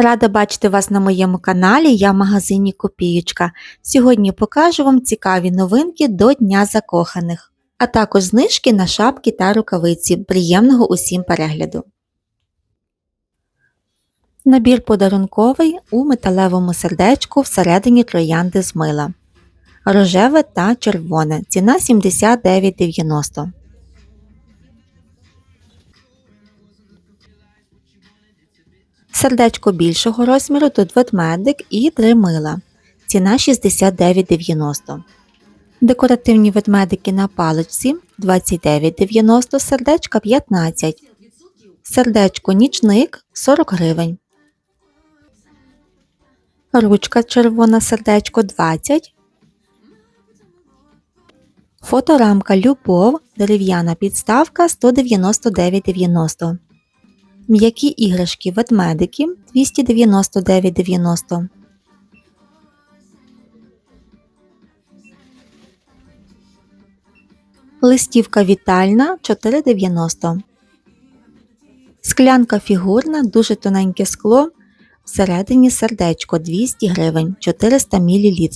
Рада бачити вас на моєму каналі, я в магазині Копієчка. Сьогодні покажу вам цікаві новинки до Дня закоханих, а також знижки на шапки та рукавиці. Приємного усім перегляду! Набір подарунковий у металевому сердечку всередині троянди з мила. Рожеве та червоне. Ціна 79,90. Сердечко більшого розміру тут ведмедик і три мила. Ціна 69,90. Декоративні ведмедики на паличці 29,90, сердечка 15. Сердечко нічник 40 гривень. Ручка червона сердечко 20. Фоторамка Любов, дерев'яна підставка 199,90. М'які іграшки ведмедики 299,90. Листівка вітальна 4,90. Склянка фігурна, дуже тоненьке скло. Всередині сердечко 200 гривень 400 мл.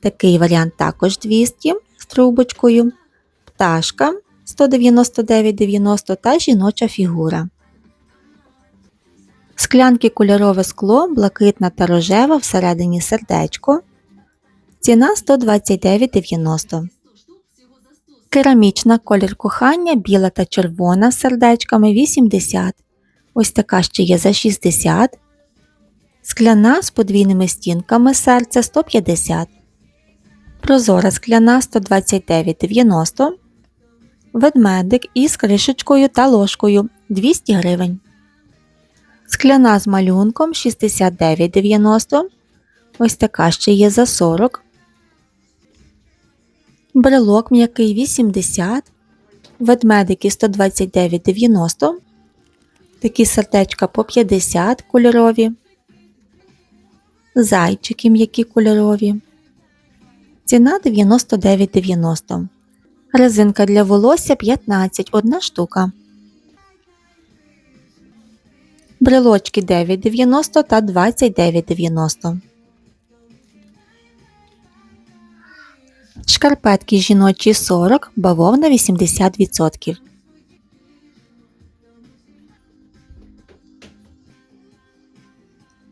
Такий варіант також 200 з трубочкою. Пташка 199,90 та жіноча фігура. Склянки кольорове скло, блакитна та рожева всередині сердечко. Ціна 129,90. Керамічна колір кохання біла та червона з сердечками 80. Ось така ще є за 60. Скляна з подвійними стінками серця 150. Прозора скляна 129,90. Ведмедик із кришечкою та ложкою 200 гривень. Скляна з малюнком 69,90. Ось така ще є за 40. Брелок м'який 80. Ведмедики 129,90. Такі сердечка по 50 кольорові. Зайчики м'які кольорові. Ціна 99,90. Резинка для волосся 15 одна штука. Брелочки 9,90 та 29,90. Шкарпетки жіночі 40, бавовна 80%.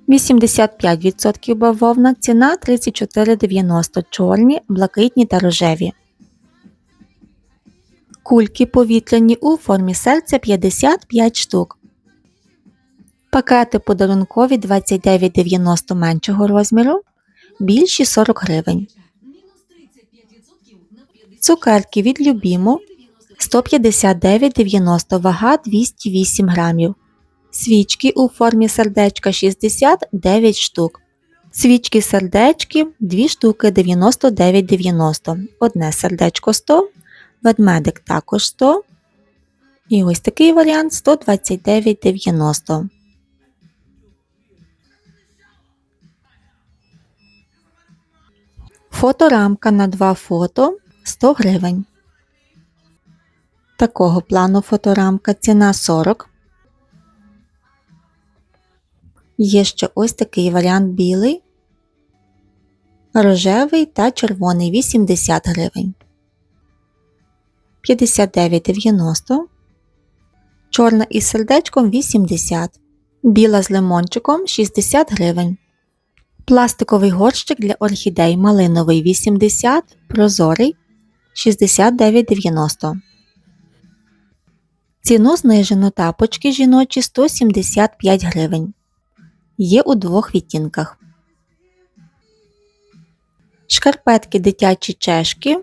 Вісімдесят п'ять відсотків бавовна, ціна 34,90 чорні, блакитні та рожеві. Кульки повітряні у формі серця 55 штук. Пакети подарункові 29,90 меншого розміру, більші 40 гривень. Цукерки від Любіму 159,90 вага 208 грамів. Свічки у формі сердечка 69 штук. Свічки сердечки 2 штуки 99,90. Одне сердечко 100, ведмедик також 100. І ось такий варіант 129,90. Фоторамка на два фото 100 гривень. Такого плану фоторамка ціна 40. Є ще ось такий варіант білий, рожевий та червоний 80 гривень. 59,90. Чорна із сердечком 80. Біла з лимончиком 60 гривень. Пластиковий горщик для орхідей малиновий 80, прозорий 69,90. Ціну знижено тапочки жіночі 175 гривень. Є у двох відтінках. Шкарпетки дитячі чешки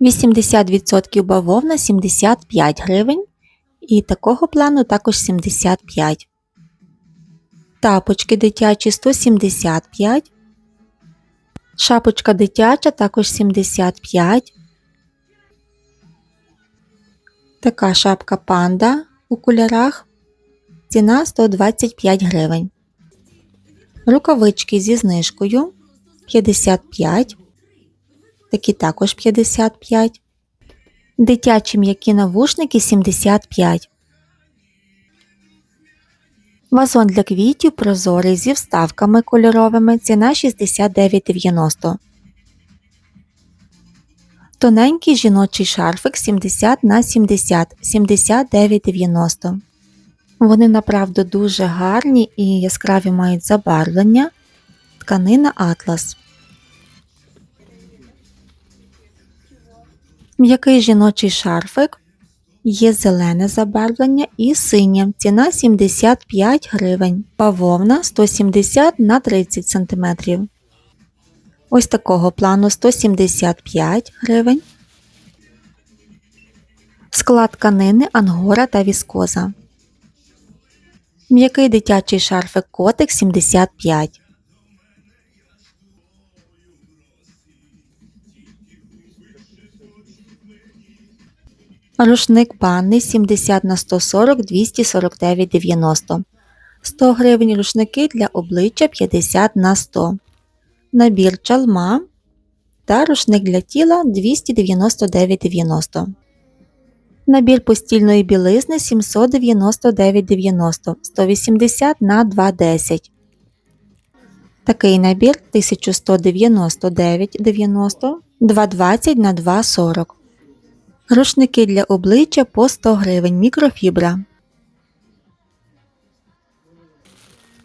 80% бавовна 75 гривень. І такого плану також 75 Тапочки дитячі 175. Шапочка дитяча також 75. Така шапка панда у кольорах. Ціна 125 гривень. Рукавички зі знижкою 55. Такі також 55. Дитячі м'які навушники 75. Вазон для квітів прозорий зі вставками кольоровими. Ціна 69,90. Тоненький жіночий шарфик 70 на 70 79,90. Вони направду дуже гарні і яскраві мають забарвлення. Тканина Атлас. М'який жіночий шарфик. Є зелене забарвлення і синє. Ціна 75 гривень. Бавовна 170 на 30 см. Ось такого плану 175 гривень. Склад тканини ангора та віскоза. М'який дитячий шарфик котик 75. Рушник банний 70 на 140 249,90. 100 гривень рушники для обличчя 50 на 100. Набір чалма та рушник для тіла 299,90. Набір постільної білизни 799,90 180 на 210. Такий набір 1199,90 220 на 240. Рушники для обличчя по 100 гривень мікрофібра.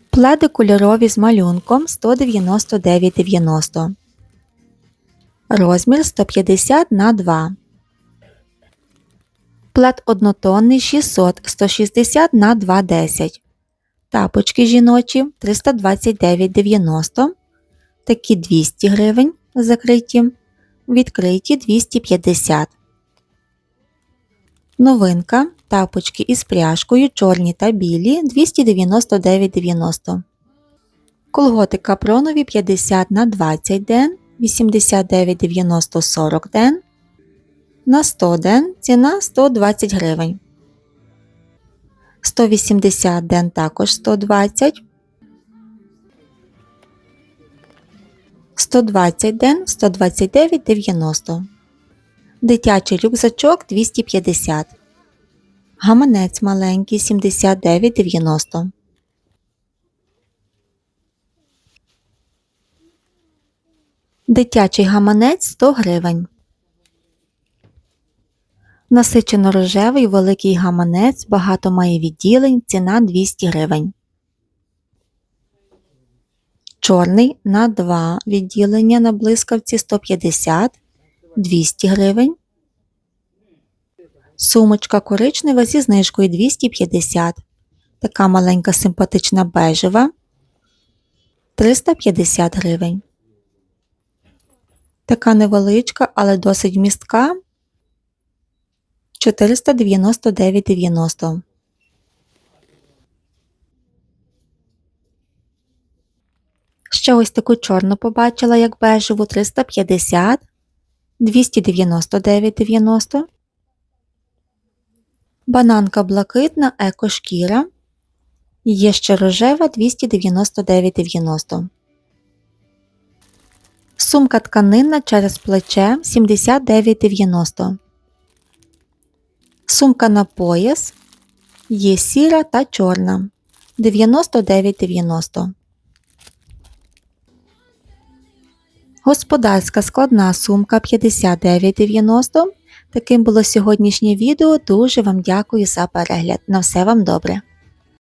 Пледи кольорові з малюнком 199,90. Розмір 150 на 2. Плед однотонний 600 160 на 210. Тапочки жіночі 329,90. Такі 200 гривень закриті. Відкриті 250. Новинка. Тапочки із пряжкою чорні та білі 299,90. Колготи капронові 50 на 20 ден 89,90 40 ден. На 100 ден ціна 120 гривень. 180 ден також 120. 120 ден 129,90. Дитячий рюкзачок 250. Гаманець маленький 79,90. Дитячий гаманець 100 гривень. Насичено рожевий великий гаманець, багато має відділень, ціна 200 гривень. Чорний на 2 відділення на блискавці 150 200 гривень. Сумочка коричнева зі знижкою 250. Така маленька симпатична бежева 350 гривень. Така невеличка, але досить містка 499,90. Ще ось таку чорну побачила, як бежеву 350, 299,90. Бананка блакитна екошкіра. Є ще рожева 299,90. Сумка тканинна через плече 79,90. Сумка на пояс є сіра та чорна 99,90. Господарська складна сумка 59,90. Таким було сьогоднішнє відео. Дуже вам дякую за перегляд. На все вам добре!